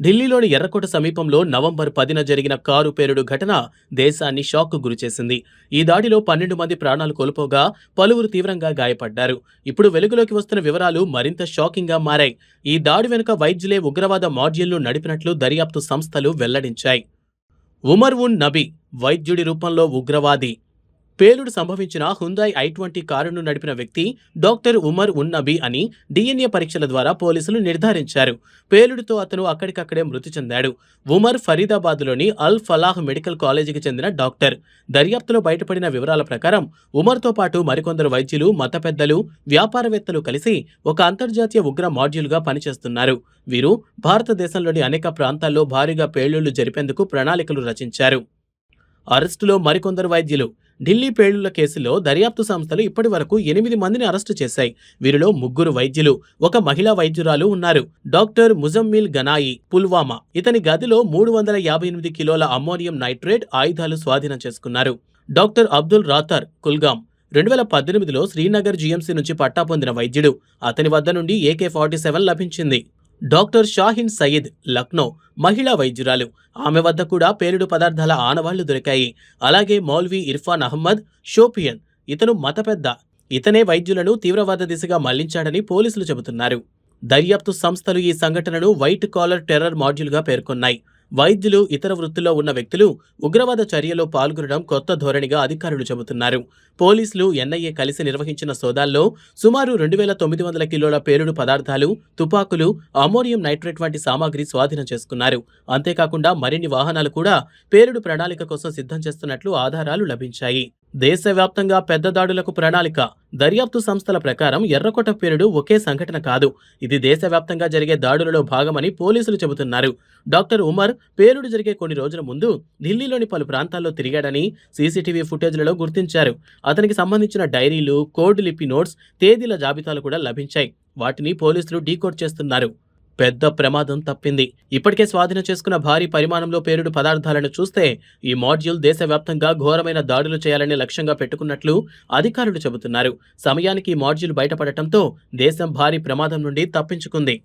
ఢిల్లీలోని ఎర్రకోట సమీపంలో నవంబర్ పదిన జరిగిన కారు పేలుడు ఘటన దేశాన్ని షాక్కు గురిచేసింది ఈ దాడిలో పన్నెండు మంది ప్రాణాలు కోల్పోగా పలువురు తీవ్రంగా గాయపడ్డారు. ఇప్పుడు వెలుగులోకి వస్తున్న వివరాలు మరింత షాకింగ్గా మారాయి. ఈ దాడి వెనుక వైద్యులే ఉగ్రవాద మాడ్యూల్ను నడిపినట్లు దర్యాప్తు సంస్థలు వెల్లడించాయి. ఉమర్ ఉన్ నబీ వైద్యుడి రూపంలో ఉగ్రవాది పేలుడు సంభవించిన హుందాయ్ ఐ ట్వంటీ కారును నడిపిన వ్యక్తి డాక్టర్ ఉమర్ ఉన్నబీ అని డిఎన్ఏ పరీక్షల ద్వారా పోలీసులు నిర్ధారించారు. పేలుడుతో అతను అక్కడికక్కడే మృతి చెందాడు. ఉమర్ ఫరీదాబాద్లోని అల్ ఫలాహ్ మెడికల్ కాలేజీకి చెందిన డాక్టర్. దర్యాప్తులో బయటపడిన వివరాల ప్రకారం ఉమర్తో పాటు మరికొందరు వైద్యులు మత పెద్దలు వ్యాపారవేత్తలు కలిసి ఒక అంతర్జాతీయ ఉగ్ర మాడ్యూల్గా పనిచేస్తున్నారు. వీరు భారతదేశంలోని అనేక ప్రాంతాల్లో భారీగా పేలుళ్ళు జరిపేందుకు ప్రణాళికలు రచించారు. అరెస్టులో మరికొందరు వైద్యులు ఢిల్లీ పేలుళ్ళ కేసులో దర్యాప్తు సంస్థలు ఇప్పటి వరకు ఎనిమిది మందిని అరెస్టు చేశాయి. వీరిలో ముగ్గురు వైద్యులు ఒక మహిళా వైద్యురాలు ఉన్నారు. డాక్టర్ ముజమ్మిల్ గనాయి పుల్వామా ఇతని గదిలో మూడు వందల యాభై ఎనిమిది కిలోల అమ్మోనియం నైట్రేట్ ఆయుధాలు స్వాధీనం చేసుకున్నారు. డాక్టర్ అబ్దుల్ రాథర్ కుల్గాం రెండు వేల పద్దెనిమిదిలో శ్రీనగర్ జీఎంసీ నుంచి పట్టా పొందిన వైద్యుడు. అతని వద్ద నుండి ఏకే ఫార్టీ సెవెన్ లభించింది. డాక్టర్ షాహిన్ సయీద్ లక్నో మహిళా వైద్యురాలు. ఆమె వద్ద కూడా పేలుడు పదార్థాల ఆనవాళ్ళు దొరికాయి. అలాగే మౌల్వీ ఇర్ఫాన్ అహ్మద్ షోపియన్ ఇతను మత పెద్ద. ఇతనే వైద్యులను తీవ్రవాద దిశగా మళ్ళించాడని పోలీసులు చెబుతున్నారు. దర్యాప్తు సంస్థలు ఈ సంఘటనను వైట్ కాలర్ టెర్రర్ మాడ్యూల్గా పేర్కొన్నాయి. వైద్యులు ఇతర వృత్తుల్లో ఉన్న వ్యక్తులు ఉగ్రవాద చర్యలో పాల్గొనడం కొత్త ధోరణిగా అధికారులు చెబుతున్నారు. పోలీసులు ఎన్ఐఏ కలిసి నిర్వహించిన సోదాల్లో సుమారు రెండు వేల తొమ్మిది వందల కిలోల పేలుడు పదార్థాలు తుపాకులు అమోనియం నైట్రేట్ వంటి సామాగ్రి స్వాధీనం చేసుకున్నారు. అంతేకాకుండా మరిన్ని వాహనాలు కూడా పేలుడు ప్రణాళిక కోసం సిద్ధం చేస్తున్నట్లు ఆధారాలు లభించాయి. దేశవ్యాప్తంగా పెద్ద దాడులకు ప్రణాళిక దర్యాప్తు సంస్థల ప్రకారం ఎర్రకోట పేరుడు ఒకే సంఘటన కాదు. ఇది దేశవ్యాప్తంగా జరిగే దాడులలో భాగమని పోలీసులు చెబుతున్నారు. డాక్టర్ ఉమర్ పేలుడు జరిగే కొన్ని రోజుల ముందు ఢిల్లీలోని పలు ప్రాంతాల్లో తిరిగాడని సీసీటీవీ ఫుటేజ్లలో గుర్తించారు. అతనికి సంబంధించిన డైరీలు కోడ్ లిపి నోట్స్ తేదీల జాబితాలు కూడా లభించాయి. వాటిని పోలీసులు డీకోడ్ చేస్తున్నారు. పెద్ద ప్రమాదం తప్పింది. ఇప్పటికే స్వాధీనం చేసుకున్న భారీ పరిమాణంలో పేరుడు పదార్థాలను చూస్తే ఈ మాడ్యూల్ దేశవ్యాప్తంగా ఘోరమైన దాడులు చేయాలనే లక్ష్యంగా పెట్టుకున్నట్లు అధికారులు చెబుతున్నారు. సమయానికి ఈ మాడ్యూల్ బయటపడటంతో దేశం భారీ ప్రమాదం నుండి తప్పించుకుంది.